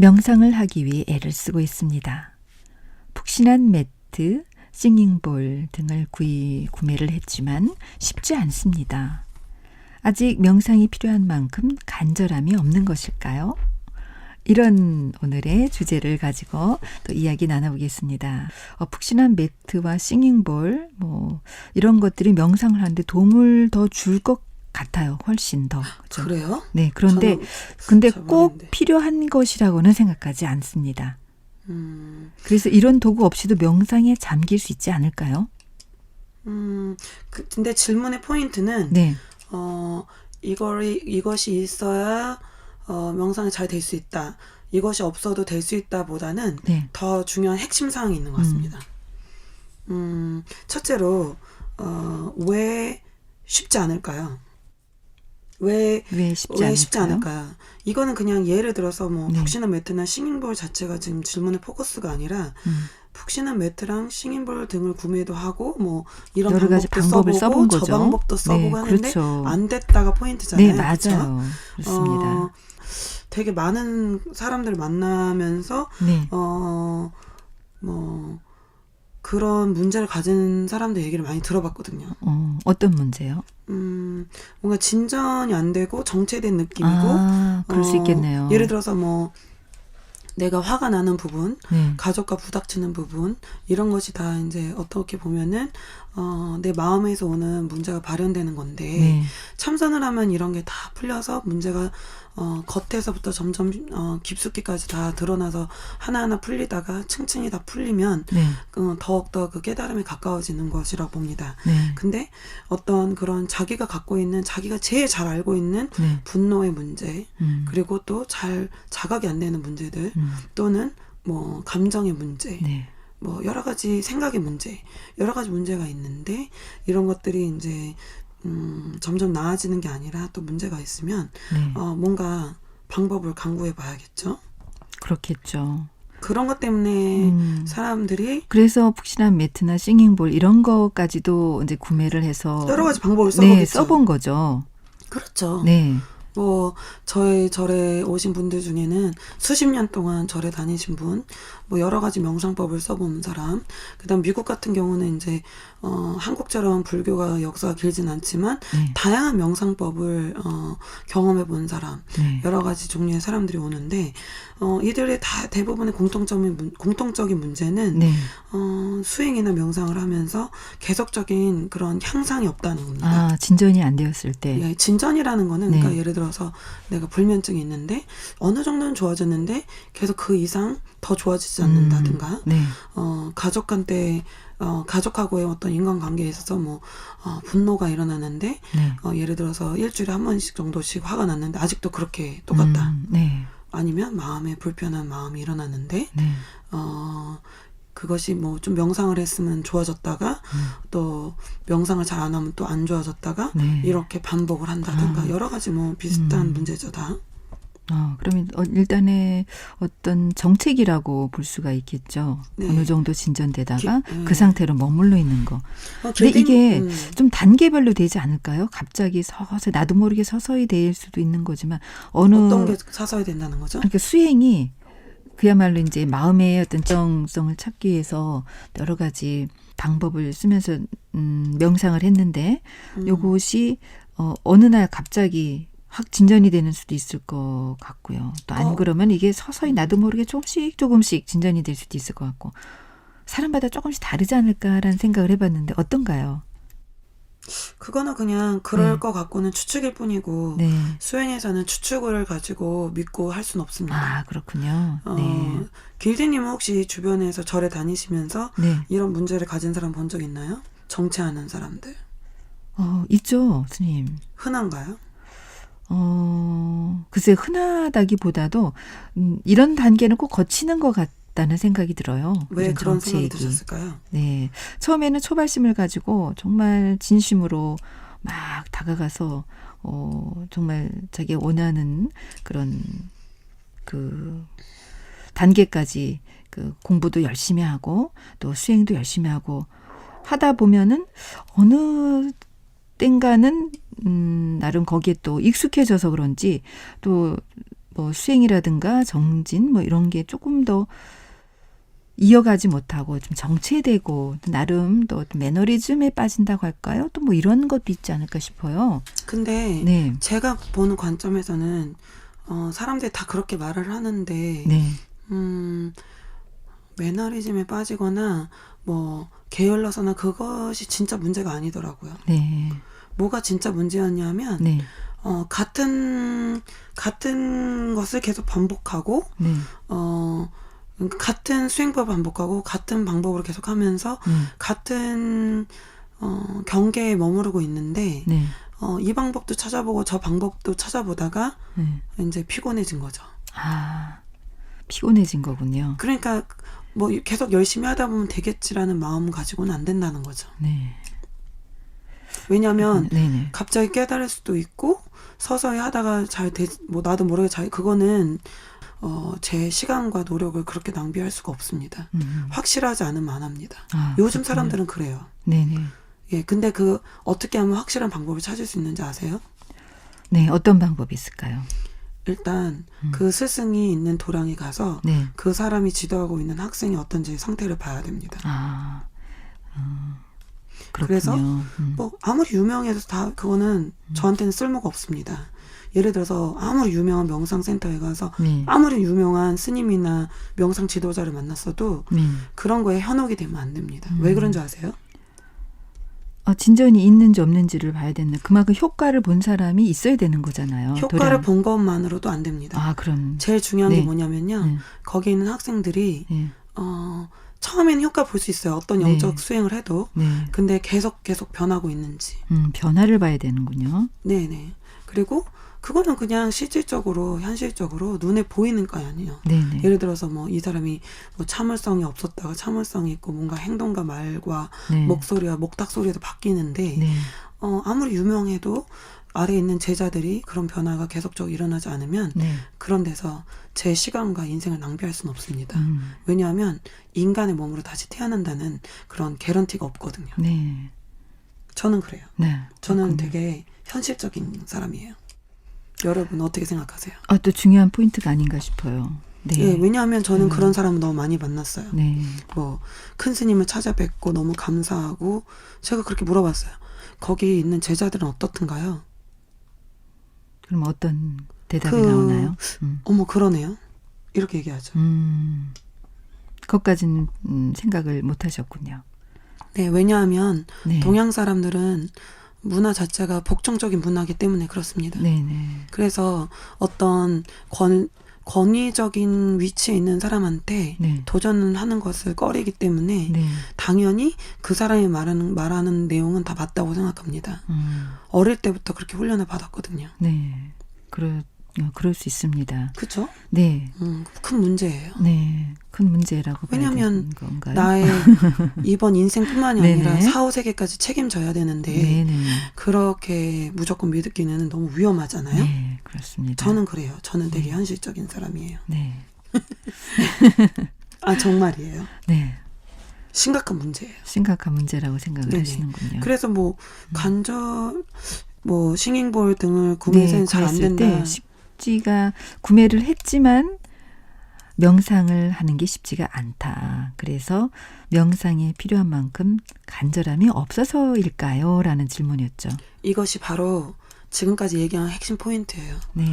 명상을 하기 위해 애를 쓰고 있습니다. 푹신한 매트, 싱잉볼 등을 구이, 구매를 했지만 쉽지 않습니다. 아직 명상이 필요한 만큼 간절함이 없는 것일까요? 이런 오늘의 주제를 가지고 또 이야기 나눠보겠습니다. 어, 푹신한 매트와 싱잉볼, 뭐, 이런 것들이 명상을 하는데 도움을 더 줄 것 같아요. 훨씬 더. 그죠? 그래요? 네, 그런데, 근데 잘꼭 모르겠는데. 필요한 것이라고는 생각하지 않습니다. 음, 그래서 이런 도구 없이도 명상에 잠길 수 있지 않을까요? 음, 그, 근데 질문의 포인트는 네. 어, 이거리, 이것이 있어야 어, 명상이 잘 될 수 있다. 이것이 없어도 될 수 있다 보다는 네. 더 중요한 핵심 사항이 있는 것 같습니다. 음, 첫째로, 어, 왜 쉽지 않을까요? 왜, 왜 쉽지 왜 않을까요? 쉽지 않을까요? 이거는 그냥 예를 들어서 뭐, 네. 푹신한 매트나 싱잉볼 자체가 지금 질문의 포커스가 아니라, 음, 푹신한 매트랑 싱잉볼 등을 구매도 하고, 뭐, 이런 여러 가지 방법도 방법을 써보고, 저 거죠. 방법도 써보고 네, 하는데, 그렇죠. 안 됐다가 포인트잖아요. 네? 맞아요. 그렇습니다. 어, 되게 많은 사람들 만나면서 네. 어, 뭐 그런 문제를 가진 사람들 얘기를 많이 들어봤거든요. 어, 어떤 문제요? 음, 뭔가 진전이 안 되고 정체된 느낌이고 아, 그럴 수 어, 있겠네요. 예를 들어서 뭐 내가 화가 나는 부분, 네. 가족과 부닥치는 부분 이런 것이 다 이제 어떻게 보면은 어, 내 마음에서 오는 문제가 발현되는 건데 네. 참선을 하면 이런 게 다 풀려서 문제가 어, 겉에서부터 점점 어, 깊숙이까지 다 드러나서 하나하나 풀리다가 층층이 다 풀리면 네. 어, 더욱더 그 깨달음에 가까워지는 것이라고 봅니다. 네. 근데 어떤 그런 자기가 갖고 있는 자기가 제일 잘 알고 있는 네. 분노의 문제 음. 그리고 또 잘 자각이 안 되는 문제들 음. 또는 뭐 감정의 문제 네. 뭐 여러 가지 생각의 문제, 여러 가지 문제가 있는데 이런 것들이 이제 음, 점점 나아지는 게 아니라 또 문제가 있으면 네. 어, 뭔가 방법을 강구해 봐야겠죠. 그렇겠죠. 그런 것 때문에 음. 사람들이 그래서 푹신한 매트나 싱잉볼 이런 거까지도 이제 구매를 해서 여러 가지 방법을 써보겠죠. 네, 써본 거죠. 그렇죠. 네. 뭐 저희 절에 오신 분들 중에는 수십 년 동안 절에 다니신 분, 뭐 여러 가지 명상법을 써본 사람, 그다음 미국 같은 경우는 이제 어 한국처럼 불교가 역사가 길진 않지만 네. 다양한 명상법을 어 경험해 본 사람, 네. 여러 가지 종류의 사람들이 오는데 어 이들의 다 대부분의 공통점인 문- 공통적인 문제는 네. 어 수행이나 명상을 하면서 계속적인 그런 향상이 없다는 겁니다. 아, 진전이 안 되었을 때. 예, 진전이라는 거는 네. 그러니까 예를 들어서 내가 불면증이 있는데 어느 정도는 좋아졌는데 계속 그 이상 더 좋아지지 않는다든가 음, 네. 어 가족한테 어 가족하고의 어떤 인간관계에 있어서 뭐 어, 분노가 일어나는데 네. 어 예를 들어서 일주일에 한 번씩 정도씩 화가 났는데 아직도 그렇게 똑같다 음, 네. 아니면 마음에 불편한 마음이 일어나는데 네. 어 그것이 뭐 좀 명상을 했으면 좋아졌다가 음. 또 명상을 잘 안 하면 또 안 좋아졌다가 네. 이렇게 반복을 한다든가 아. 여러 가지 뭐 비슷한 음. 문제죠 다. 어, 그러면 어, 일단의 어떤 정책이라고 볼 수가 있겠죠. 네. 어느 정도 진전되다가 기- 네. 그 상태로 머물러 있는 거. 어, 근데 이게 음, 좀 단계별로 되지 않을까요? 갑자기 서서히 나도 모르게 서서히 될 수도 있는 거지만 어느 어떤 게 사서야 된다는 거죠? 그러니까 수행이 그야말로 이제 마음의 어떤 정성을 찾기 위해서 여러 가지 방법을 쓰면서 음, 명상을 했는데 음. 요것이 어, 어느 날 갑자기 확 진전이 되는 수도 있을 것 같고요. 또안 어. 그러면 이게 서서히 나도 모르게 조금씩 조금씩 진전이 될 수도 있을 것 같고 사람마다 조금씩 다르지 않을까라는 생각을 해봤는데 어떤가요? 그거는 그냥 그럴 네. 것 같고는 추측일 뿐이고 네. 수행에서는 추측을 가지고 믿고 할 수는 없습니다. 아 그렇군요. 어, 네. 길디님은 혹시 주변에서 절에 다니시면서 네. 이런 문제를 가진 사람 본 적 있나요? 정체하는 사람들 어 있죠, 스님. 흔한가요? 어, 글쎄, 흔하다기보다도, 음, 이런 단계는 꼭 거치는 것 같 다는 생각이 들어요. 왜 그런 생각이. 드셨을까요? 네. 처음에는 초발심을 가지고 정말 진심으로 막 다가가서, 어, 정말 자기가 원하는 그런, 그, 단계까지 그 공부도 열심히 하고, 또 수행도 열심히 하고, 하다 보면은 어느 땐가는 음, 나름 거기에 또 익숙해져서 그런지 또 뭐 수행이라든가 정진 뭐 이런 게 조금 더 이어가지 못하고 좀 정체되고 나름 또 매너리즘에 빠진다고 할까요? 또 뭐 이런 것도 있지 않을까 싶어요. 근데 네. 제가 보는 관점에서는 어, 사람들이 다 그렇게 말을 하는데 네. 음, 매너리즘에 빠지거나 뭐 게을러서나 그것이 진짜 문제가 아니더라고요. 네. 뭐가 진짜 문제였냐면 네. 어, 같은 같은 것을 계속 반복하고 네. 어, 같은 수행법을 반복하고 같은 방법으로 계속 하면서 네. 같은 어, 경계에 머무르고 있는데 네. 어, 이 방법도 찾아보고 저 방법도 찾아보다가 네. 이제 피곤해진 거죠. 아. 피곤해진 거군요. 그러니까 뭐 계속 열심히 하다 보면 되겠지라는 마음 가지고는 안 된다는 거죠. 네. 왜냐하면 네, 네. 갑자기 깨달을 수도 있고 서서히 하다가 잘 되, 뭐 나도 모르게 잘 그거는 어, 제 시간과 노력을 그렇게 낭비할 수가 없습니다. 음. 확실하지 않으면 안 합니다. 아, 요즘 그렇군요. 사람들은 그래요. 네, 네. 예, 근데 그 어떻게 하면 확실한 방법을 찾을 수 있는지 아세요? 네, 어떤 방법이 있을까요? 일단 음. 그 스승이 있는 도량에 가서 네. 그 사람이 지도하고 있는 학생이 어떤지 상태를 봐야 됩니다. 아. 음. 그렇군요. 그래서 음. 뭐 아무리 유명해도 다 그거는 저한테는 쓸모가 없습니다. 예를 들어서 아무리 유명한 명상센터에 가서 네. 아무리 유명한 스님이나 명상 지도자를 만났어도 네. 그런 거에 현혹이 되면 안 됩니다. 음. 왜 그런 줄 아세요? 어, 진전이 있는지 없는지를 봐야 되는 그만큼 효과를 본 사람이 있어야 되는 거잖아요. 효과를 도량. 본 것만으로도 안 됩니다. 아, 그럼. 제일 중요한 네. 게 뭐냐면요. 네. 거기 있는 학생들이 네. 어, 처음에는 효과 볼 수 있어요. 어떤 네. 영적 수행을 해도. 네. 근데 계속 계속 변하고 있는지. 음, 변화를 봐야 되는군요. 네 네. 그리고 그거는 그냥 실질적으로 현실적으로 눈에 보이는 거 아니에요. 네, 네. 예를 들어서 뭐 이 사람이 뭐 참을성이 없었다가 참을성이 있고 뭔가 행동과 말과 네. 목소리와 목탁 소리도 바뀌는데 네. 어 아무리 유명해도 아래 에 있는 제자들이 그런 변화가 계속적으로 일어나지 않으면 네. 그런 데서 제 시간과 인생을 낭비할 수는 없습니다. 음. 왜냐하면 인간의 몸으로 다시 태어난다는 그런 개런티가 없거든요. 네. 저는 그래요. 네. 저는. 되게 현실적인 사람이에요. 여러분 어떻게 생각하세요? 아, 또 중요한 포인트가 아닌가 싶어요. 네. 예, 왜냐하면 저는 음. 그런 사람을 너무 많이 만났어요. 네. 뭐큰 스님을 찾아뵙고 너무 감사하고 제가 그렇게 물어봤어요. 거기 있는 제자들은 어떻든가요? 그럼 어떤 대답이 그- 나오나요? 음. 어머 그러네요. 이렇게 얘기하죠. 음. 그것까지는 음, 생각을 못 하셨군요. 네, 왜냐하면 네. 동양 사람들은 문화 자체가 복종적인 문화이기 때문에 그렇습니다. 네, 네. 그래서 어떤 권, 권위적인 위치에 있는 사람한테 네. 도전을 하는 것을 꺼리기 때문에 네. 당연히 그 사람이 말하는 말하는 내용은 다 맞다고 생각합니다. 음. 어릴 때부터 그렇게 훈련을 받았거든요. 네. 어, 그럴 수 있습니다. 그렇죠? 네. 음, 큰 문제예요. 네. 큰 문제라고 왜냐면 건가요? 나의 이번 인생뿐만이 네네. 아니라 사후 세계까지 책임져야 되는데 네, 네. 그렇게 무조건 믿기는 너무 위험하잖아요. 네, 그렇습니다. 저는 그래요. 저는 되게 현실적인 사람이에요. 네. 아 정말이에요. 네. 심각한 문제예요. 심각한 문제라고 생각을 네네. 하시는군요. 그래서 뭐 간절 뭐 싱잉볼 등을 구매해서는 잘안 네, 구했을 된다. 때 쉽지가 구매를 했지만 명상을 하는 게 쉽지가 않다. 그래서 명상에 필요한 만큼 간절함이 없어서일까요? 라는 질문이었죠. 이것이 바로 지금까지 얘기한 핵심 포인트예요. 네.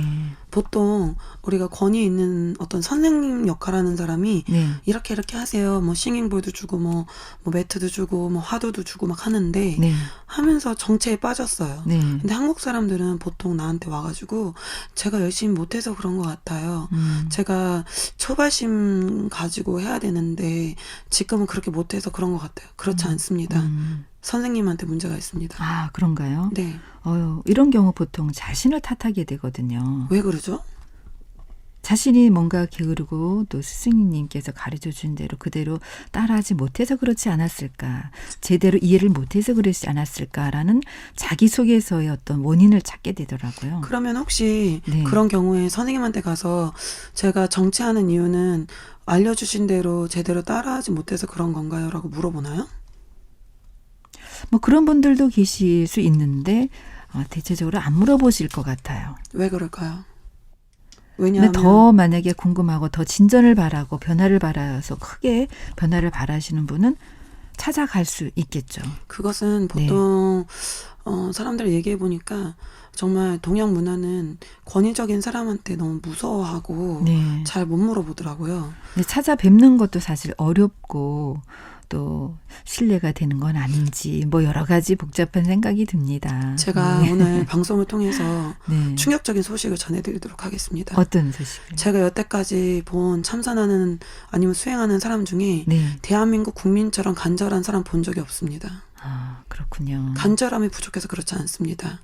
보통 우리가 권위 있는 어떤 선생님 역할하는 사람이 네. 이렇게 이렇게 하세요. 뭐 싱잉볼도 주고 뭐, 뭐 매트도 주고 뭐 화두도 주고 막 하는데 네. 하면서 정체에 빠졌어요. 네. 근데 한국 사람들은 보통 나한테 와가지고 제가 열심히 못해서 그런 것 같아요. 음. 제가 초발심 가지고 해야 되는데 지금은 그렇게 못해서 그런 것 같아요. 그렇지 않습니다. 음. 선생님한테 문제가 있습니다. 아, 그런가요? 네. 어유, 이런 경우 보통 자신을 탓하게 되거든요. 왜 그러죠? 자신이 뭔가 게으르고 또 스승님께서 가르쳐 준 대로 그대로 따라하지 못해서 그렇지 않았을까, 제대로 이해를 못해서 그렇지 않았을까라는 자기 속에서의 어떤 원인을 찾게 되더라고요. 그러면 혹시 네. 그런 경우에 선생님한테 가서 제가 정체하는 이유는 알려주신 대로 제대로 따라하지 못해서 그런 건가요? 라고 물어보나요? 뭐 그런 분들도 계실 수 있는데 어, 대체적으로 안 물어보실 것 같아요. 왜 그럴까요? 왜냐하면 더 만약에 궁금하고 더 진전을 바라고 변화를 바라서 크게 변화를 바라시는 분은 찾아갈 수 있겠죠. 그것은 네. 보통 어, 사람들 얘기해 보니까 정말 동양 문화는 권위적인 사람한테 너무 무서워하고 네. 잘못 물어보더라고요. 근데 찾아뵙는 것도 사실 어렵고 또 신뢰가 되는 건 아닌지 뭐 여러 가지 복잡한 생각이 듭니다. 제가 네. 오늘 방송을 통해서 네. 충격적인 소식을 전해드리도록 하겠습니다. 어떤 소식을? 제가 여태까지 본 참선하는 아니면 수행하는 사람 중에 네. 대한민국 국민처럼 간절한 사람 본 적이 없습니다. 아 그렇군요. 간절함이 부족해서 그렇지 않습니다.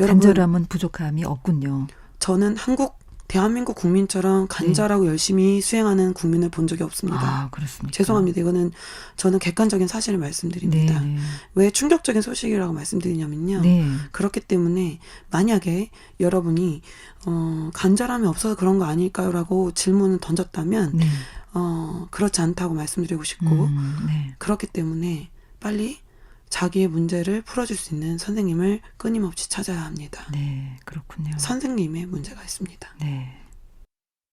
여러분, 간절함은 부족함이 없군요. 저는 한국 대한민국 국민처럼 간절하고 열심히 수행하는 국민을 본 적이 없습니다. 네. 아 그렇습니까? 죄송합니다. 이거는 저는 객관적인 사실을 말씀드립니다. 네. 왜 충격적인 소식이라고 말씀드리냐면요. 네. 그렇기 때문에 만약에 여러분이 어, 간절함이 없어서 그런 거 아닐까요라고 질문을 던졌다면 네. 어, 그렇지 않다고 말씀드리고 싶고 음, 네. 그렇기 때문에 빨리 자기의 문제를 풀어줄 수 있는 선생님을 끊임없이 찾아야 합니다. 네. 그렇군요. 선생님의 문제가 있습니다. 네.